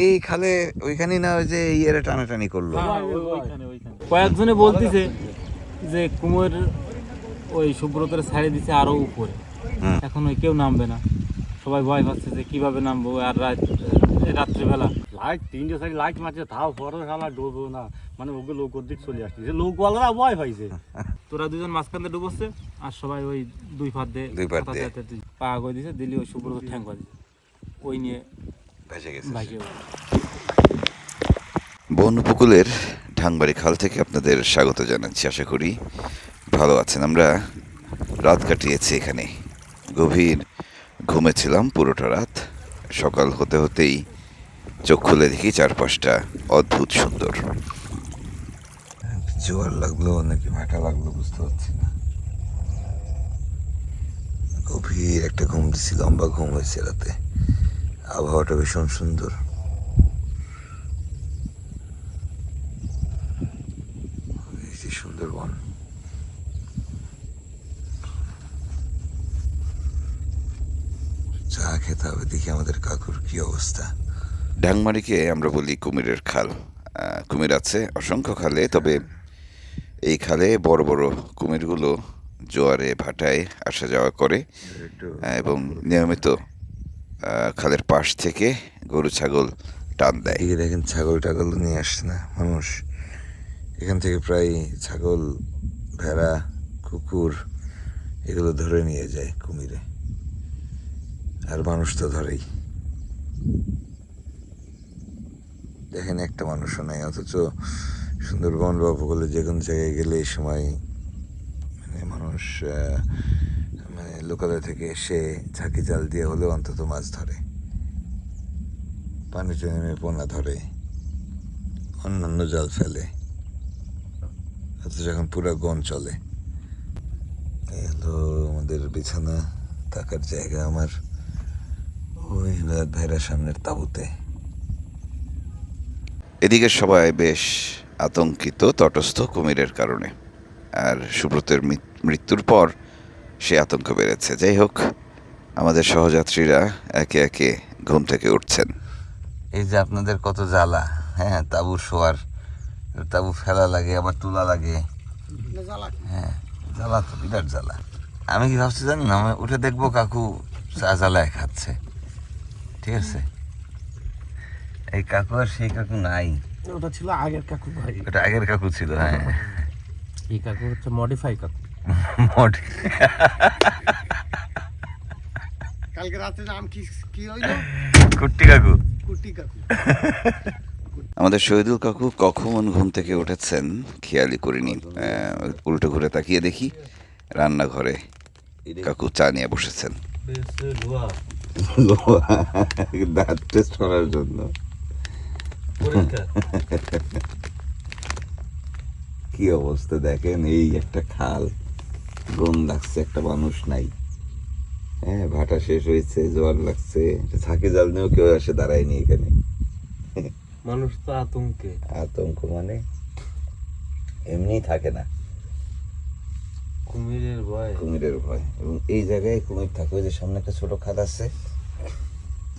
এই খালে ওইখানে না ওই যে ইয়েরে টানাটানি করল হ্যাঁ, কয়েকজনে বলতিছে যে কুমোর ওই সুব্রতের ছাড়ে দিছে আরও উপরে এখন ওই কেউ নামবে না সবাই ভয় পাচ্ছে যে কীভাবে নামবো আর রাত রাত্রিবেলা লাইট তিনটে সাইড লাইট মারছে তাও পরে শালা ডুবো না মানে ওকে লোক দিক চলে আসছে যে লোকওয়ালারা ভয় পাইছে তোরা দুজন মাঝখান দিয়ে ডুবছে আর সবাই ওই দুই ফাঁদ দিয়ে দুই ফাঁদ দিয়ে। পা আগে দিছে দিলি ওই সুব্রত ঠ্যাং করে ওই নিয়ে ভেসে গেছে। বন উপকূলের ঢাংবাড়ি খাল থেকে আপনাদের স্বাগত জানাচ্ছি আশা করি ভালো আছেন। আমরা রাত কাটিয়েছি এখানে। গভীর ঘুমেছিলাম পুরোটা রাত। সকাল হতে হতেই চোখ খুলে দেখি চারপাশটা অদ্ভুত সুন্দর। জোয়ার লাগল নাকি ভাটা লাগল বুঝতে পারছি না। গভীর একটা ঘুম দিছি লম্বা ঘুম হয়েছে রাতে। আবহাওয়াটা ভীষণ সুন্দর। সুন্দরবন। চা খেতে হবে দেখি আমাদের কাকুর কি অবস্থা। ডাংমারিকে আমরা বলি কুমিরের খাল। কুমির আছে অসংখ্য খালে তবে এই খালে বড় বড় কুমিরগুলো জোয়ারে ভাটায় আসা যাওয়া করে এবং নিয়মিত খালের পাশ থেকে গরু, ছাগল টান দেয়। এদিকে দেখেন ছাগল টাগল নিয়ে আসছে না মানুষ। এখান থেকে প্রায় ছাগল, ভেড়া, কুকুর এগুলো ধরে নিয়ে যায় কুমিরে। আর মানুষ তো ধরেই। দেখেন একটা মানুষও নাই, অথচ সুন্দরবন বা উপকূলে যে কোনো জায়গায় গেলে এই সময় মানে মানুষ মানে লোকালয় থেকে এসে ঝাঁকি জাল দিয়ে হলেও অন্তত মাছ ধরে। পানিতে নেমে পোনা ধরে। অন্যান্য জাল ফেলে। অথচ এখন পুরো গন চলে। এই হলো আমাদের বিছানা, থাকার জায়গা আমার। ওই ভাইরা সামনের তাঁবুতে। এদিকে সবাই বেশ আতঙ্কিত, তটস্থ কুমিরের কারণে। আর সুব্রতের মৃত্যুর পর সে আতঙ্ক বেড়েছে। যাই হোক আমাদের সহযাত্রীরা একে একে ঘুম থেকে উঠছেন। এই যে আপনাদের কত জ্বালা হ্যাঁ তাবু শোয়ার তাবু ফেলা লাগে আবার তোলা লাগে। হ্যাঁ জ্বালা তো বিরাট জ্বালা। আমি কি ভাবছি জানেন আমি উঠে দেখব কাকু চা জ্বালায় খাচ্ছে। ঠিক আছে? এই কাকু আর সেই কাকু নাই। ওটা ছিল আগের কাকু ভাই। ওটা আগের কাকু ছিল হ্যাঁ। এই কাকু হচ্ছে মডিফাই কাকু। কালকে রাতে নাম কি কি হইল? কুট্টি কাকু। কুটি কাকু। আমাদের শহীদুল কাকু কখন ঘুম থেকে উঠেছেন খেয়ালই করিনি। উল্টো ঘুরে তাকিয়ে দেখি রান্নাঘরে কাকু চা নিয়ে বসেছেন। দাঁত টেস্ট করার জন্য। কি অবস্থা দেখেন? এই একটা খাল। গন লাগছে একটা মানুষ নাই। হ্যাঁ ভাটা শেষ হয়েছে জোয়ার লাগছে। ঝাঁকি জাল নিয়েও কেউ এসে দাঁড়ায়নি এখানে। মানুষ তো আতঙ্কে। আতঙ্ক মানে এমনি থাকে না। কুমিরের ভয়। কুমিরের ভয়। এবং এই জায়গায় কুমির থাকে ওই যে সামনে একটা ছোট খাদ আছে।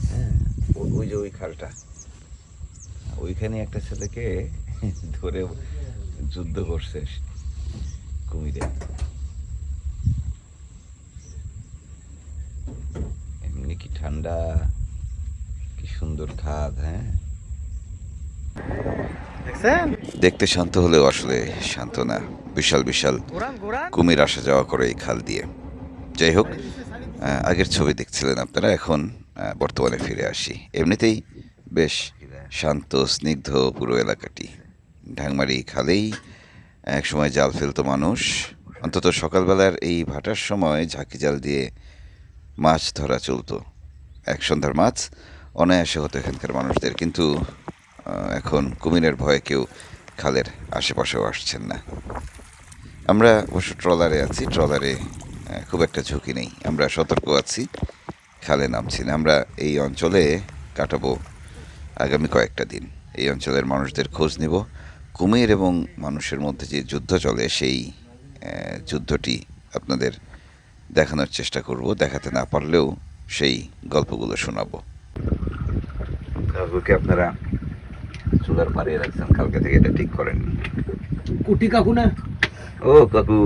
হ্যাঁ ওই যে ওই খালটা। ওইখানে একটা ছেলেকে ধরে যুদ্ধ করছে কুমিরে। এমনি কি ঠান্ডা? কি সুন্দর খাদ হ্যাঁ? দেখতে শান্ত হলেও আসলে শান্ত না। বিশাল বিশাল কুমির আসা যাওয়া করে এই খাল দিয়ে। যাই হোক আগের ছবি দেখছিলেন আপনারা এখন বর্তমানে ফিরে আসি। এমনিতেই বেশ শান্ত স্নিগ্ধ পুরো এলাকাটি। ঢাংমারি খালেই এক সময় জাল ফেলতো মানুষ। অন্তত সকালবেলার এই ভাটার সময় ঝাঁকি জাল দিয়ে মাছ ধরা চলতো। এক সন্ধ্যার মাছ অনায়াসে হতো এখানকার মানুষদের, কিন্তু এখন কুমিরের ভয়ে কেউ খালের আশেপাশেও আসছেন না। আমরা অবশ্য ট্রলারে আছি, ট্রলারে খুব একটা ঝুঁকি নেই। আমরা সতর্ক আছি, খালে নামছি না। আমরা এই অঞ্চলে কাটাবো আগামী কয়েকটা দিন। এই অঞ্চলের মানুষদের খোঁজ নিব। কুমির এবং মানুষের মধ্যে যে যুদ্ধ চলে সেই যুদ্ধটি আপনাদের দেখানোর চেষ্টা করব। দেখাতে না পারলেও সেই গল্পগুলো শোনাবো। কাকুকে আপনারা চুলার পাড়িয়ে রাখছেন কালকে থেকে এটা ঠিক করেন। কুটি কাকু না? ও কাকু।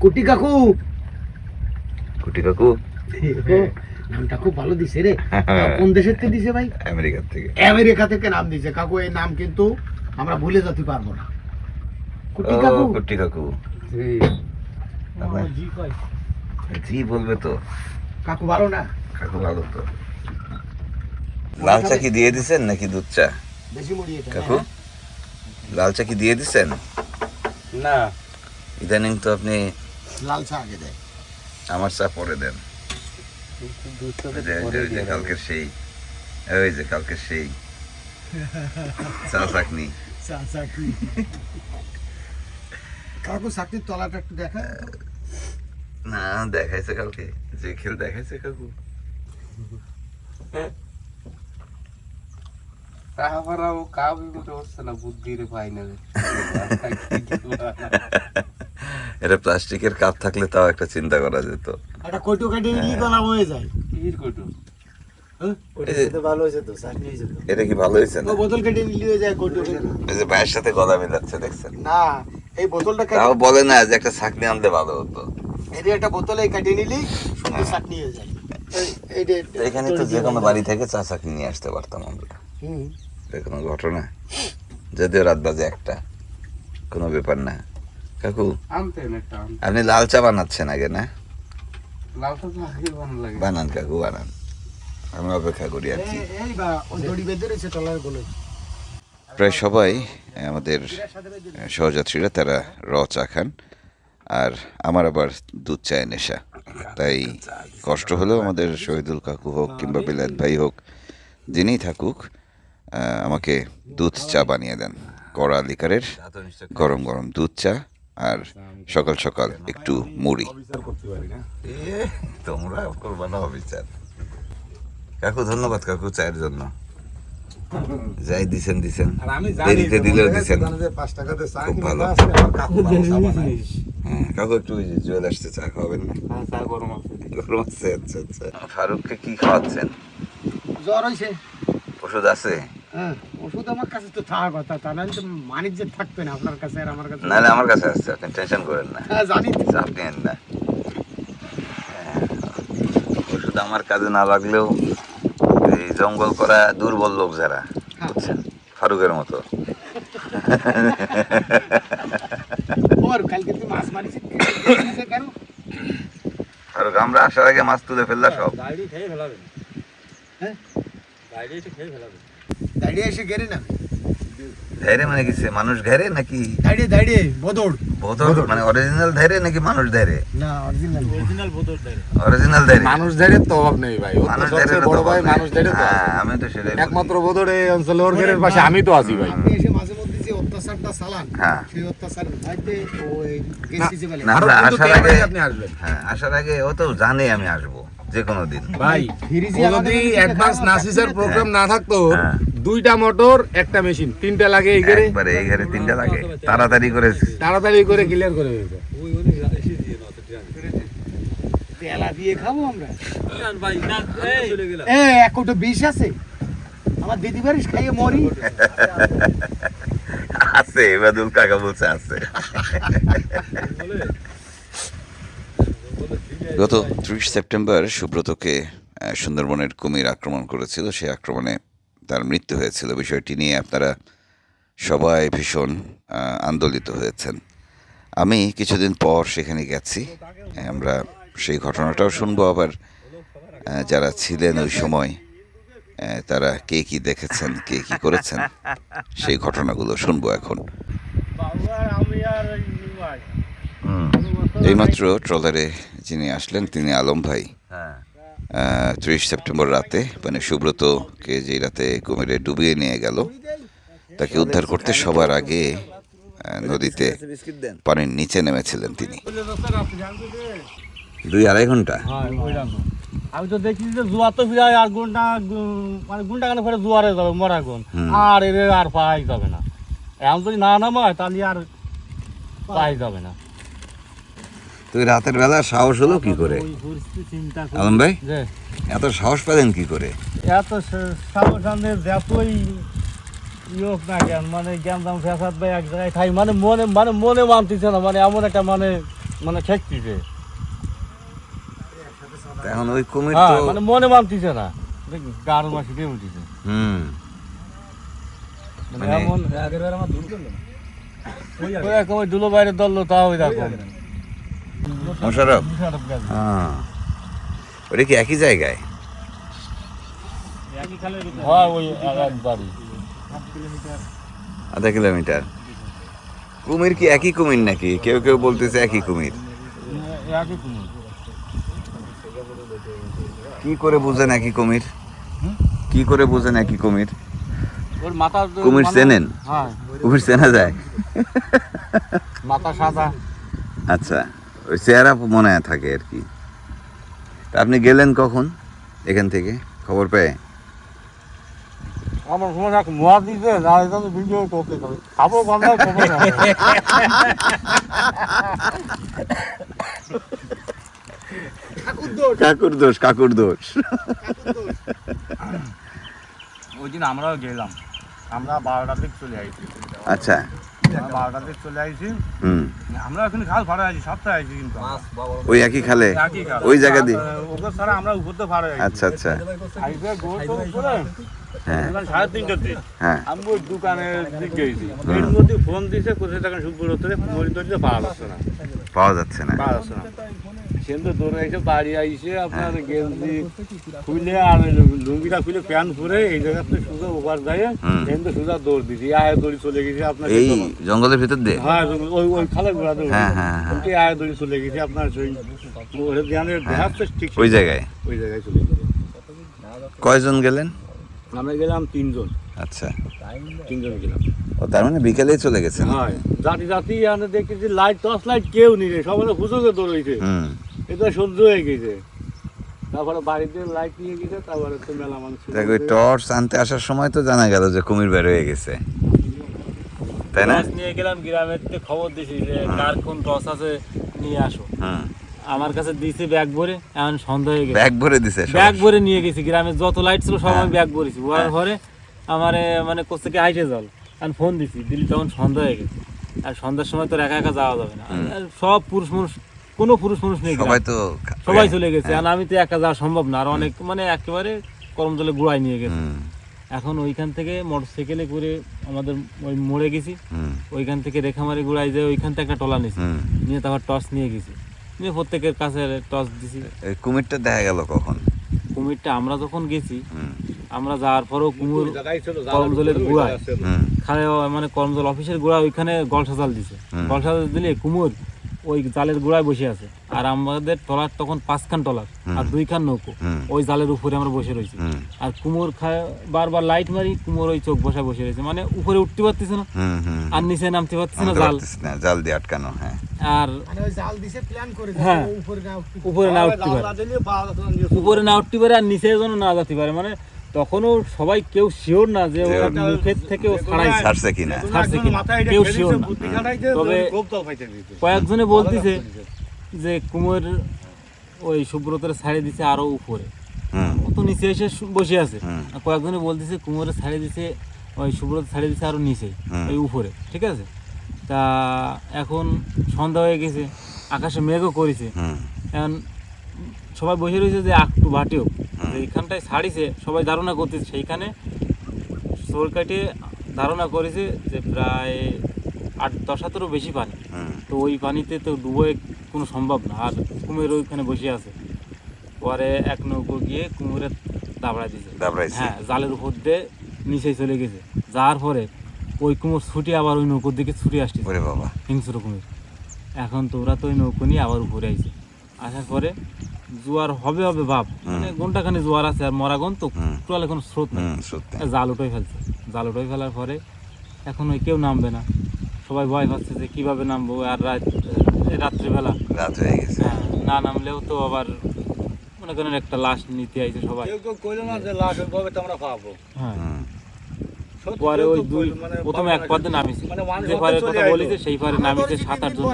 কুটি কাকু! কুটি কাকু। নামটা খুব ভালো দিছে রে। কোন দেশের থেকে দিছে ভাই? আমেরিকার থেকে। আমেরিকা থেকে নাম দিছে। কাকু এই নাম কিন্তু আমরা ভুলে যেতে পারব না। কুটি কাকু। কুটি কাকু। জি। বলবে তো। কাকু ভালো না? কাকু ভালো তো। লাল চা কি দিয়ে দিছেন নাকি দুধ চা? কাকু? লাল চা কি দিয়ে দিছেন? না। ইদানিং তো আপনি লাল চা আগে দেয় আমার চা পরে দেন। কালকের সেই ওই যে কালকের সেই। চা চাকনি চা চা কি কাকু চাকরির তলাটা একটু দেখা না দেখাইছে কালকে যে খেল দেখাইছে কাকু। কাহারাও কাবি মতো হচ্ছে না বুদ্ধির ফাইনালে এটা প্লাস্টিকের কাপ থাকলে তাও একটা চিন্তা করা যেত। একটা কটু কাটি তো নাম হয়ে যায়। কির কটু? এটা কি ভালো হয়েছে না? বোতল কেটে নিলি হয়ে যায় কটু এই যে ভাইয়ের সাথে গলা মিলাচ্ছে দেখছেন? না এই বোতলটা তাও বলে না যে একটা ছাকনি আনতে ভালো হতো। এর একটা বোতলে কাটিয়ে নিলি সুন্দর হয়ে। যায়। এই- এই যে- এখানে তো যে কোনো বাড়ি থেকে চা চাকনি নিয়ে আসতে পারতাম আমরা। হুম। এটা কোনো ঘটনা। যদিও রাত বাজে একটা কোনো ব্যাপার না। কাকু আপনি লাল চা বানাচ্ছেন আগে না? লালটা তো আগে ভালো লাগে। বানান কাকু বানান। আমি অপেক্ষা করি আর কি। প্রায় সবাই আমাদের সহযাত্রীরা তারা র চা খান আর আমার আবার দুধ চায় নেশা। তাই কষ্ট হলেও আমাদের শহীদুল কাকু হোক কিংবা বিলাত ভাই হোক যিনিই থাকুক আমাকে দুধ চা বানিয়ে দেন। কড়া লিকারের গরম গরম দুধ চা আর সকাল সকাল একটু মুড়ি। তোমরা করবা না অবিচার। কাকু ধন্যবাদ কাকু চায়ের জন্য। যাই দিছেন দিছেন। দেরিতে দিলেও দিছেন। খুব ভালো। হ্যাঁ, কাকু একটু জুয়েল আসতে চা খাওয়াবেন না? হ্যাঁ গরম আছে। আচ্ছা আচ্ছা। ফারুককে কি খাওয়াচ্ছেন? জ্বর হয়েছে ওষুধ আছে? হ্যাঁ ওষুধ আমার কাছে তো থাকার কথা তা নাহলে তো বাণিজ্য থাকবে না আপনার কাছে আর আমার কাছে। নাহলে আমার কাছে আসছে আপনি টেনশন করেন না। হ্যাঁ জানি। তো। চাপ নেন না। ওষুধ আমার কাজে না লাগলেও জঙ্গল করা দুর্বল লোক যারা হ্যাঁ। বুঝছেন? ফারুকের মতো। ফারুক আমরা আসার আগে মাছ তুলে ফেললা সব। গাড়ি হ্যাঁ? গাড়ি এসে খেয়ে দাঁড়িয়ে এসে গেরে না। মানে কিসে মানুষ ঘেরে নাকি? বদড় বোতল মানে অরিজিনাল নাকি মানুষ না অরিজিনাল অরিজিনাল দেয় অরিজিনাল মানুষ ধরে তো অভাব নেই ভাই মানুষ বড় ভাই মানুষ। তো হ্যাঁ, আমি তো সেটাই। একমাত্র বোধরে অঞ্চলে ওর ঘরের পাশে আমি তো আছি ভাই। আপনি এসে মাঝে মধ্যে যে অত্যাচারটা চালান হ্যাঁ। সেই অত্যাচার ভাইতে গেছি যে বলে। না, আসার আগে আপনি আসবেন। হ্যাঁ আসার আগে ও তো জানে আমি আসব। যে কোনো দিন ভাই যদি অ্যাডভান্স নাসিসের প্রোগ্রাম না থাকতো হ্যাঁ। দুইটা মোটর একটা মেশিন তিনটা লাগে এই ঘরে। একবারে এই ঘরে তিনটা লাগে। তাড়াতাড়ি করে তাড়াতাড়ি করে ক্লিয়ার করে দিতে। তেলা দিয়ে খাব আমরা। ভাই না চলে গেলাম। এ এক কোটো বিষ আছে। আমার দিদি বাড়িস খাইয়ে মরি। আছে এবাদুল কাকা বলছে আছে। গত ত্রিশ সেপ্টেম্বর সুব্রতকে সুন্দরবনের কুমির আক্রমণ করেছিল। সেই আক্রমণে তার মৃত্যু হয়েছিল। বিষয়টি নিয়ে আপনারা সবাই ভীষণ আন্দোলিত হয়েছেন। আমি কিছুদিন পর সেখানে গেছি। আমরা সেই ঘটনাটাও শুনব আবার যারা ছিলেন ওই সময় তারা কে কি দেখেছেন কে কি করেছেন সেই ঘটনাগুলো শুনব এখন। এইমাত্র ট্রলারে যিনি আসলেন তিনি আলম ভাই। ত্রিশ সেপ্টেম্বর রাতে মানে সুব্রতকে যে রাতে কুমিরে ডুবিয়ে নিয়ে গেল তাকে উদ্ধার করতে সবার আগে নদীতে পানির নিচে নেমেছিলেন তিনি। দুই আড়াই ঘণ্টা? হ্যাঁ আমি তো দেখছি যে জুয়া তো ফিরাই আর গুণটা গু- মানে গুণটা কেন ফেরে জুয়ারে যাবে মরা গুণ। আর এর আর পাই যাবে না। এখন যদি না নামায় তাহলে আর পাই যাবে না। তো এই রাতের বেলা সাহস হলো কি করে? ওই আলম ভাই? এত সাহস পেলেন কি করে? এত সাবধানে যতই ইয়োগ না কেন মানে জ্ঞানদাম ফেসাদ ভাই এক জায়গায় খাই মানে মনে মানে মনে মানতেছে না মানে এমন একটা মানে মানে ঠেকতিছে। এখন ওই কুমির হ্যাঁ তো মানে মনে মানতেছে না। গাড় মাসি দিয়ে উঠেছে হুম। মানে মানে- এমন ওই একেবারে দুলো বাইরে দললো তাও ওই দেখো মোশারফ? হ্যাঁ। ওটা কি একই জায়গায়? হ্যাঁ আধা কিলোমিটার। কুমির কি একই কুমির নাকি? কেউ কেউ বলতেছে একই কুমির। কি করে বুঝেন একই কুমির? কি করে বুঝেন একই কুমির? কুমির চেনেন? হ্যাঁ। কুমির চেনা যায়? মাথা সাদা। আচ্ছা। ওই চেহারা মনে থাকে আর কি। তা আপনি গেলেন কখন এখান থেকে? খবর পেয়ে? আমার সময় এক মোয়া দিতে না এটা তো ভিডিও করতে হবে। খাব গন্ধ খাব কাকুর দোষ। কাকুর দোষ ওই দিন আমরাও গেলাম। আমরা বারোটার দিক চলে আইছি আচ্ছা। বারোটার দিক চলে আসি হুম। আমরা ওখানে খাল ভাড়া আছি সপ্তাহে আছি কিন্তু ওই একই খালে? ওই জায়গা দিয়ে? ওকে ছাড়া আমরা উপর তো ভাড়া আচ্ছা আচ্ছা। টোল করে হ্যাঁ। সাড়ে তিনটার দিক। হ্যাঁ। আমি ওই দোকানের দিক গেছি এর মধ্যে ফোন দিছে কোথায় তখন উত্তরে পাওয়া যাচ্ছে না। পাওয়া যাচ্ছে না। পাওয়া যাচ্ছে না। সেন তো দৌড়ে এসে বাড়ি আইসে আপনার গেঞ্জি খুলে আর লুঙ্গিটা খুলে প্যান্ট পরে এই জায়গাতে সোজা ওভার যায় হুম। সেন তো সোজা দৌড় দিছি আয় দৌড়ি চলে গেছি আপনার এই জঙ্গলের ভিতর দিয়ে? হ্যাঁ ওই ওই দৌড় হ্যাঁ, হ্যাঁ, হ্যাঁ। আয় দৌড়ি চলে গেছি আপনার সেই ওটা ধ্যানের দেখাচ্ছে ঠিক ওই জায়গায়? ওই জায়গায় চলে গেছি। কয়জন গেলেন? আমরা গেলাম তিনজন। আচ্ছা। তিনজন গেলাম। ও তার মানে বিকেলেই চলে গেছেন? হ্যাঁ জাতি জাতি দেখতেছি লাইট টর্চ লাইট কেউ রে। সবাই হুজুকে দৌড়াইছে। এটা সহ্য হয়ে গেছে। তারপরে বাড়িতে লাইট নিয়ে গেছে তারপরে তো মেলা মানুষ। দেখ ওই টর্চ আনতে আসার সময় তো জানা গেল যে কুমির বের হয়ে গেছে। তাই না? নিয়ে গেলাম গ্রামের খবর দিছি যে কার কোন টস আছে নিয়ে আসো। হুম আমার কাছে দিয়েছে ব্যাগ ভরে এখন সন্ধ্যা হয়ে গেছে। ব্যাগ ভরে দিছে ব্যাগ ভরে নিয়ে গেছি গ্রামের যত লাইট ছিল সব আমি হ্যাঁ। ব্যাগ ভরেছি। ভরার হ্যাঁ। পরে আমার মানে কোথা থেকে আইসে জল? আর ফোন দিছি দিলি তখন সন্ধ্যা হয়ে গেছে। আর সন্ধ্যার সময় তো একা একা যাওয়া যাবে না। সব পুরুষ মানুষ কোনো পুরুষ মানুষ নেই সবাই তো সবাই চলে গেছে। হ্যাঁ। আর আমি তো একা যাওয়া সম্ভব না। আর অনেক মানে একেবারে করমজলে গুড়াই নিয়ে গেছে। এখন ওইখান থেকে মোটর সাইকেলে করে আমাদের ওই মোড়ে গেছি। ওইখান থেকে রেখামারি গুড়াই যে ওইখান থেকে একটা টলা নিয়েছি নিয়ে তারপর টর্চ নিয়ে গেছি। নিয়ে প্রত্যেকের কাছে টর্চ দিছি। এই কুমিরটা দেখা গেল কখন? কুমিরটা আমরা যখন গেছি আমরা যাওয়ার পরেও কুমির জায়গায় ছিল, করমজলের গুড়ায়। খালে মানে করমজল অফিসের গোড়া ওইখানে গলসা জাল দিছে। হুম। গলসা জাল দিলে কুমোর ওই জালের গোড়ায় বসে আছে। আর আমাদের টলার তখন পাঁচখান টলার। আর দুইখান নৌকো। ওই জালের উপরে আমরা বসে রয়েছি। আর কুমোর খায় বারবার লাইট মারি কুমোর ওই চোখ বসায় বসে রয়েছে। মানে উপরে উঠতে পারতেছে না। হুম, হুম। আর নিচে নামতে পারতেছে না জাল। জাল দিয়ে আটকানো হ্যাঁ। আর মানে ওই জাল দিছে প্ল্যান করে হ্যাঁ। যাবে, উপরে না উঠতে উপরে না উঠতে পারে। উপরে না উঠতে পারে আর নিচে যেন না যেতে পারে। মানে তখনও সবাই কেউ শিওর না যে ওর মুখের থেকে ও ছাড়াইছে ছাড়ছে কিনা। ছাড়ছে কিনা, কেউ শিওর না। তবে- কয়েকজনে বলতেছে যে কুমোর ওই সুব্রতের ছাড়ে দিছে আরও উপরে। ও তো নিচে এসে বসে আছে। কয়েকজনে বলতেছে কুমোরের ছাড়ে দিছে ওই সুব্রত ছাড়ে দিছে আরও নিচে ওই উপরে ঠিক আছে? তা এখন সন্ধ্যা হয়ে গেছে আকাশে মেঘও করেছে। এখন সবাই বসে রয়েছে যে একটু ভাটেও এইখানটায় ছাড়িছে সবাই ধারণা করতেছে সেইখানে চোর কাটে ধারণা করেছে যে প্রায় আট দশ হাতেরও বেশি পানি। তো ওই পানিতে তো ডুবোয় কোনো সম্ভব না আর কুমির ওইখানে বসে আছে। পরে এক নৌকো গিয়ে কুমিরে দাবড়া দিয়েছে হ্যাঁ জালের উপর দিয়ে নিচে চলে গেছে। যাওয়ার পরে ওই কুমোর ছুটে আবার ওই নৌকোর দিকে ছুটে আসছে বাবা। হিংস্র কুমির। এখন তো ওরা তো ওই নৌকো নিয়ে আবার উপরে আইছে। আসার পরে জোয়ার হবে হবে ভাব। মানে ঘন্টাখানি জোয়ার আছে আর মরাগন তো হুম। টোটালে কোনো স্রোত নেই। জাল উঠে ফেলছে। জাল উঠে ফেলার পরে এখন ওই কেউ নামবে না। সবাই ভয় পাচ্ছে যে কীভাবে নামবো আর রাত রাত্রিবেলা। রাত হয়ে গেছে। হ্যাঁ, না নামলেও তো আবার মনে করেন একটা লাশ নিতে আইছে সবাই। কেউ কেউ কইলো না যে লাশ ওইভাবে তো আমরা পাবো। হ্যাঁ। পরে ওই দুই মানে প্রথমে এক। পথে নামিছে মানে যে চলে কথা। বলিছে সেই পারে নামিছে সাত আট জন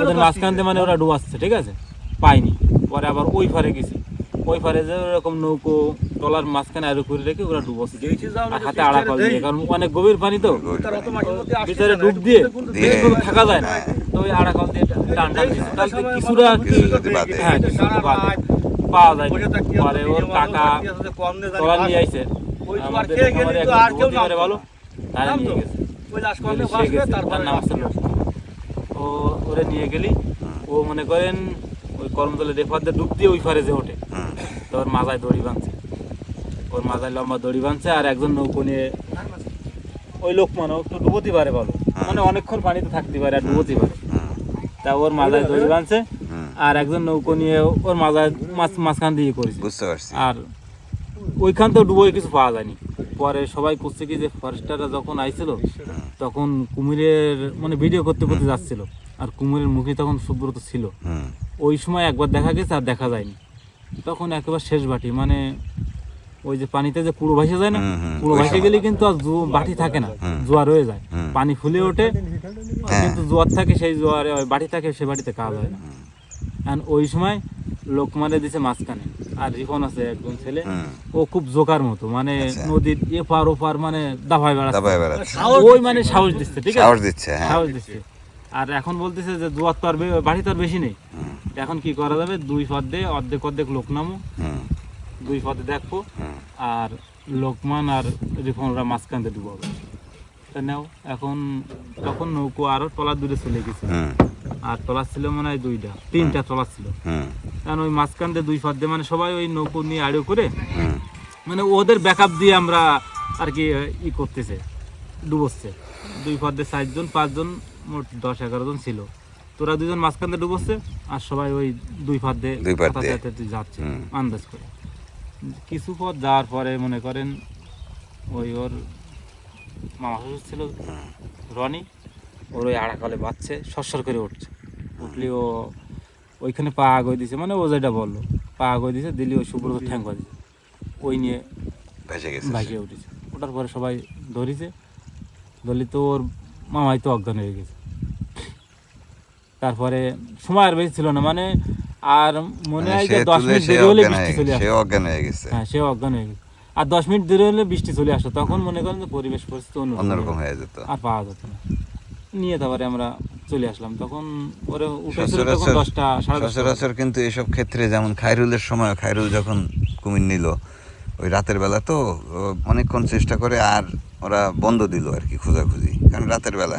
ওদের মাঝখান দিয়ে মানে ওরা ডুবাচ্ছে ঠিক আছে? পাইনি। পরে আবার ওই ফারে গেছি। ওই ফারে যে ওরকম নৌকো টলার মাঝখানে আরও করে রেখে ওরা ডুবছে হাতে আড়া কল দিয়ে কারণ অনেক গভীর পানি তো। ভিতরে ডুব দিয়ে থাকা যায় না। তো ওই আড়া কল দিয়ে টান টান তাহলে কিছুটা। হ্যাঁ কিছু যদি বাদে। পাওয়া যায়। পরে ওর কাকা টলার নিয়ে আইছে। ভালো। তারা নিয়ে গেছে। নাম ও ওরে নিয়ে গেলি। ও মনে করেন ওই কর্মদলের রেফার দিয়ে ডুব দিয়ে ওই ফারে যে ওঠে। তো ওর মাথায় দড়ি বাঁধছে। ওর মাথায় লম্বা দড়ি বাঁধছে আর একজন নৌকো নিয়ে ওই লোক মানে একটু ডুবোতে পারে ভালো মানে অনেকক্ষণ পানিতে থাকতে পারে আর ডুবোতে পারে। তা ওর মাথায় দড়ি বাঁধছে আর একজন নৌকো নিয়ে ওর মাথায় মাছ মাঝখান দিয়ে করেছে। বুঝতে পারছি। আর ওইখান তো ডুবোই কিছু পাওয়া যায়নি। পরে সবাই করছে কি যে ফরেস্টাররা যখন আইছিল তখন কুমিরের মানে ভিডিও করতে করতে যাচ্ছিল। আর কুমিরের মুখে তখন সুব্রত ছিল। ওই সময় একবার দেখা গেছে আর দেখা যায়নি। তখন একেবারে শেষ বাটি মানে ওই যে পানিতে যে পুরো ভাসে যায় না হুম, হুম, পুরো ভাসে গেলে কিন্তু আর জো- বাটি থাকে না জোয়ার হয়ে যায়। পানি ফুলে ওঠে হ্যাঁ। কিন্তু জোয়ার থাকে সেই জোয়ারে ওই বাটি থাকে সে বাটিতে কাজ হয় না। আর ওই সময় লোক মারে দিছে মাঝখানে আর রিফন আছে একজন ছেলে ও খুব জোকার মতো মানে আচ্ছা। নদীর এপার ওপার মানে দাভায় দাবায় বেড়াচ্ছে। বেড়াচ্ছে ওই মানে সাহস দিচ্ছে ঠিক আছে? সাহস দিচ্ছে হ্যাঁ। সাহস দিচ্ছে। আর এখন বলতেছে যে জোয়ার তো আর বাড়ি তো আর বেশি নেই। এখন কি করা যাবে? দুই পদে অর্ধেক অর্ধেক লোক নামো। দুই পদে দেখব। আর লোকমান আর রিফনরা মাঝখানতে ডুবাবে তা নাও এখন তখন নৌকো আরও টলার দূরে চলে গেছে। আর টলার ছিল মনে হয় দুইটা তিনটা টলার ছিল। কারণ ওই মাঝখান দিয়ে দুই পদে মানে সবাই ওই নৌকো নিয়ে আড়িও করে মানে ওদের ব্যাকআপ দিয়ে আমরা আর কি ই করতেছে ডুবোচ্ছে। দুই পদে চারজন পাঁচজন মোট দশ এগারো জন ছিল। তোরা দুজন মাঝখান দিয়ে ডুবোচ্ছে আর সবাই ওই দুই পাত দিয়ে দুই পাত দিয়ে। যাচ্ছে হুম। আন্দাজ করে। কিছু পথ যাওয়ার পরে মনে করেন ওই ওর মামা শ্বশুর ছিল রনি ওর ওই আড়াকালে বাচ্চে সরসর করে উঠছে। উঠলি ও ওইখানে পা আগে দিছে মানে ও যেটা বলল পা আগে দিছে দিলি ওই সুব্রত ঠ্যাং করে দিছে ওই নিয়ে ভেসে গেছে ভাসিয়ে উঠেছে। ওঠার পরে সবাই ধরেছে। ধরলি তো ওর মামাই তো অজ্ঞান হয়ে গেছে। তারপরে সময় আর বেশি ছিল না মানে আর মনে মানে হয় যে দশ মিনিট দেরি হলে বৃষ্টি হয়ে চলে আসে। অজ্ঞান হয়ে গেছে। হ্যাঁ সে অজ্ঞান হয়ে গেছে। আর দশ মিনিট দেরি হলে বৃষ্টি চলে আসতো তখন মনে করেন যে পরিবেশ পরিস্থিতি অন্যরকম হয়ে যেত। আর পাওয়া যেত না। নিয়ে তারপরে আমরা চলে আসলাম। তখন ওরে উঠেছিল তখন দশটা সচরাচর কিন্তু এসব ক্ষেত্রে যেমন খায়রুলের সময় খায়রুল যখন কুমির নিল ওই রাতের বেলা তো অনেকক্ষণ চেষ্টা করে আর ওরা বন্ধ দিল আর কি খোঁজাখুঁজি কারণ রাতের বেলা।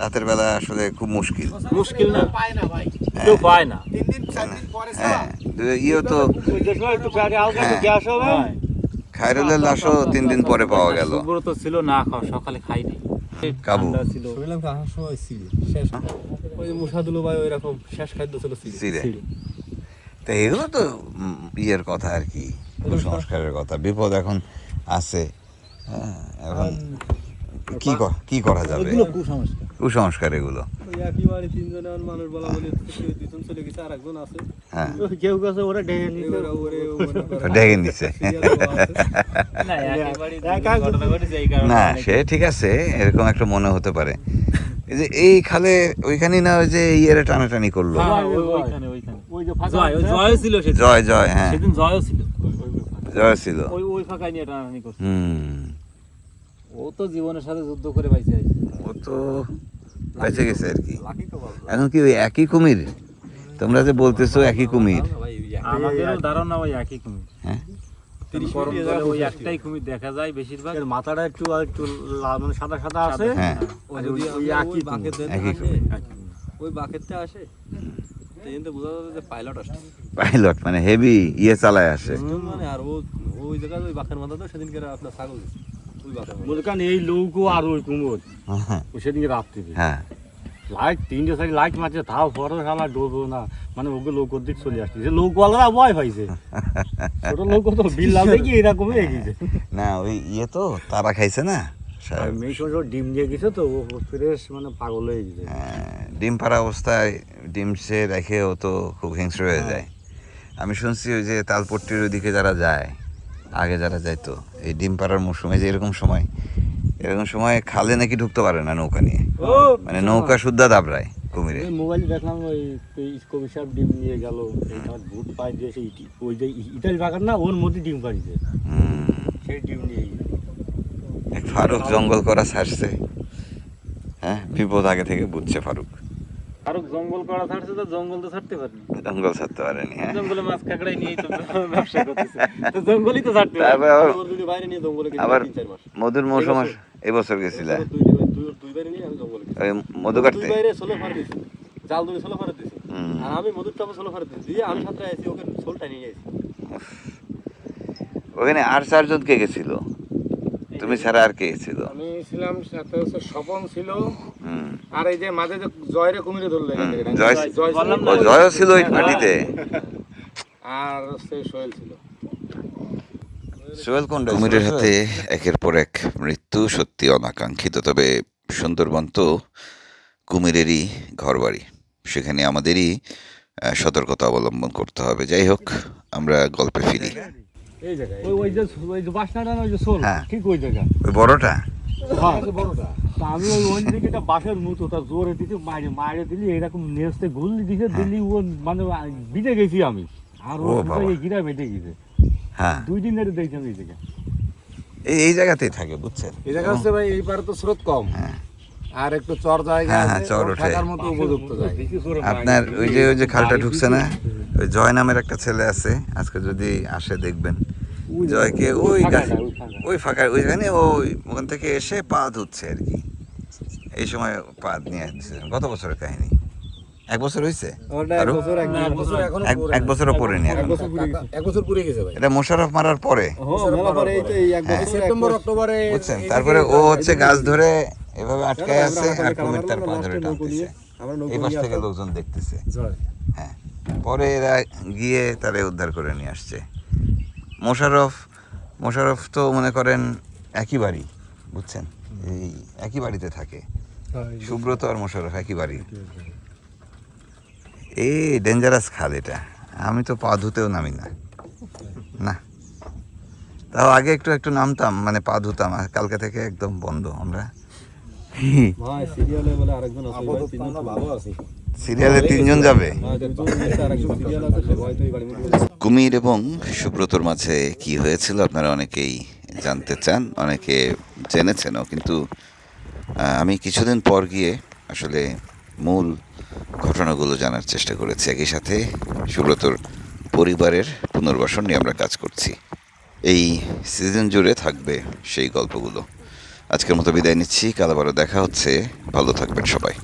রাতের বেলা আসলে খুব মুশকিল। মুশকিল না? পায় না ভাই। কেউ পায় না। তিন দিন চার দিন পরে হ্যাঁ ইয়েও তো ওই যে একটু পেটে হালকা একটু গ্যাস হবে। হ্যাঁ। খায়রুলের লাশও তিন দিন পরে পাওয়া গেল। সুব্রত ছিল না খাওয়া সকালে খাইনি। কাবু। ছিল। শুনলাম কি আসার সময় ছিল। শেষ। ওই মুসাদুল ভাই ওই রকম শেষ খাদ্য ছিল ছিল। তো এগুলো তো ইয়ের কথা আর কি কুসংস্কারের কথা। বিপদ এখন আছে। হ্যাঁ, এখন কি কি করা যাবে? কুসংস্কার। এগুলো। হ্যাঁ। ডেকে নিচ্ছে। না, সে ঠিক আছে এরকম একটা মনে হতে পারে। এই যে এই খালে ওইখানে না ওই যে ইয়েরে টানাটানি করল? হ্যাঁ, ওই- ওইখানে, ওইখানে। ওই যে ফাঁকা জয়, জয় জয় হ্যাঁ। সেদিন জয়ও ছিল। জয় ছিল। ওই ওই ফাঁকায় নিয়ে টানাটানি করছে। হুম। ও তো জীবনের সাথে যুদ্ধ করে পাইছে ও তো বেঁচে গেছে আর কি। এখন কি ওই একই কুমির? তোমরা যে বলতেছো একই কুমির। আমাদেরও ধারণা ওই একই কুমির। হ্যাঁ? তিরিশ গরম মিনিট জলে এরকম ওই একটাই কুমির দেখা যায় বেশিরভাগ। মাথাটা একটু আর একটু লাল মানে সাদা সাদা আছে। হ্যাঁ। ওই- একই ওই আসে? পাইলট পাইলট মানে হেভি ইয়ে চালায় আসে। মানে আর ও ওই জায়গায় ওই বাঁকের মাথা তো সেদিনকে আপনার ছাগল মনে করেন এই লৌকো আর ওই কুমোর। হ্যাঁ, ও সেদিনকে রাত্রি হ্যাঁ। লাইট তিনটে সাইড লাইট মারছে তাও পরে শালা ডোবো না। মানে ওকে লৌকোর দিক চলে আসছে। সে লৌকওয়ালারা ভয় পাইছে। ছোট লৌকো তো বিল লাল দেখি এরকম হয়ে গেছে। না ওই ইয়ে তো তারা খাইছে না? ডিম দিয়ে গেছে তো ও ফ্রেশ মানে পাগল হয়ে গেছে। হ্যাঁ, ডিম পাড়া অবস্থায় ডিম সে রেখে ও তো খুব হিংস্র হয়ে। যায়। আমি শুনছি ওই যে তালপট্টির ওইদিকে যারা যায় আগে যারা যাইতো এই ডিম পাড়ার মৌসুমে যে এরকম সময় এরকম সময় খালে নাকি ঢুকতে পারে না নৌকা নিয়ে। ও মানে নৌকা শুদ্ধা দাবড়ায় কুমিরে। মোবাইলে দেখলাম ওই কবি সাহেব ডিম নিয়ে গেল ভূত পাই দিয়ে সেই ইটি- ওই যে ইটালি বাগান না ওর মধ্যে ডিম হুম, সেই ডিম নিয়ে এক ফারুক জঙ্গল করা ছাড়ছে। হ্যাঁ বিপদ আগে থেকে বুঝছে ফারুক। আর জঙ্গল করা ছাড়ছে তো জঙ্গল তো ছাড়তে পারেনি। জঙ্গল ছাড়তে পারেনি হ্যাঁ? জঙ্গলে মাছ কাঁকড়াই নিয়েই তো ব্যবসা করতেছে। তো জঙ্গলই তো ছাড়তে পারে। বাইরে নিয়ে জঙ্গলে আবার মধুর মৌসুম আস- এবছর গেছিল। দুই বাইরে নিয়ে আমি জঙ্গলে মধু কাটতে? দুই বাইরে ফার দিছি জাল ধরে ষোলো ফার দিছি আর আমি মধুর টপে ষোলো ফার দিছি আমি সাঁতরে আছি ওকে নিয়ে গেছি ওখানে আর চারজন কে গেছিল? তুমি ছাড়া আর কে গেছিল আমি ছিলাম সাথে হচ্ছে স্বপন ছিল। আর এই যে মাঝে যে জয়রে কুমিরে ধরলো জয় জয় ছিল। জয়ও ছিল ওই পার্টিতে আর হচ্ছে সোহেল ছিল। সোহেল কোনটা? কুমিরের হাতে একের পর এক মৃত্যু সত্যি অনাকাঙ্ক্ষিত। তবে সুন্দরবন তো কুমিরেরই ঘরবাড়ি। সেখানে আমাদেরই সতর্কতা অবলম্বন করতে হবে। যাই হোক আমরা গল্পে ফিরি। এই জায়গায় ওই ওই যে ওই যে বাসনাটা না ওই যে সোল হ্যাঁ। ঠিক ওই জায়গা। ওই বড়টা? হ্যাঁ তা আমি ওই ওই দিকে একটা বাসের মতো তার জোরে দিতে মারে মারে দিলি এরকম নেস্তে গুল্লি দিছে দিলি ও মানে গেছি আমি। আর ও ও বাবা। এই গিরা বেটে গেছে। হ্যাঁ। দুই দিন ধরে দেখছি আমি এই জায়গা এই এই জায়গাতেই থাকে বুঝছেন? এই জায়গা হচ্ছে ভাই এই পারে তো স্রোত কম। হ্যাঁ। আর একটু চর জায়গা হ্যাঁ, হ্যাঁ, আছে, চর ওঠে। মতো উপযুক্ত আপনার ওই যে ওই যে খালটা ঢুকছে না? ওই জয় নামের একটা ছেলে আছে আজকে যদি আসে দেখবেন। জয়কে ওই ওই ফাঁকা ওইখানে ওই ওখান থেকে এসে পা ধুচ্ছে আর কি। এই সময় পা নিয়ে আসছে। গত বছরের কাহিনী? এক বছর হয়েছে? এক বছর বছরও পড়েনি এখন। এক বছর পুরে গেছে ভাই। এটা মোশারফ মারার পরে? হ্যাঁ মেলা পরে এই তো এই এক। বছর এক সেপ্টেম্বর অক্টোবরে বুঝছেন? তারপরে ও হচ্ছে গাছ ধরে এভাবে আটকায় আছে আর কুমির তার পা ধরে টানতেছে। এই পাশ থেকে লোকজন দেখতেছে। হ্যাঁ। পরে এরা গিয়ে তারে উদ্ধার করে নিয়ে আসছে। মোশারফ মোশারফ তো মনে করেন একই বাড়ি বুঝছেন? এই একই বাড়িতে থাকে। সুব্রত আর মোশারফ একই বাড়ি। এই ডেঞ্জারাস খাল এটা। আমি তো পা ধুতেও নামি না। না। তাও আগে একটু একটু নামতাম মানে পা ধুতাম। আর কালকে থেকে একদম বন্ধ আমরা। সিরিয়ালে বলে আরেকজন আছে ভাই তিনজন সিরিয়ালে তিনজন যাবে। হ্যাঁ কুমির এবং সুব্রতর মাঝে কি হয়েছিল আপনারা অনেকেই জানতে চান অনেকে জেনেছেনও কিন্তু আমি কিছুদিন পর গিয়ে আসলে মূল ঘটনাগুলো জানার চেষ্টা করেছি। একই সাথে সুব্রতর পরিবারের পুনর্বাসন নিয়ে আমরা কাজ করছি। এই সিজন জুড়ে থাকবে সেই গল্পগুলো। আজকের মতো বিদায় নিচ্ছি কাল আবারও দেখা হচ্ছে। ভালো থাকবেন সবাই।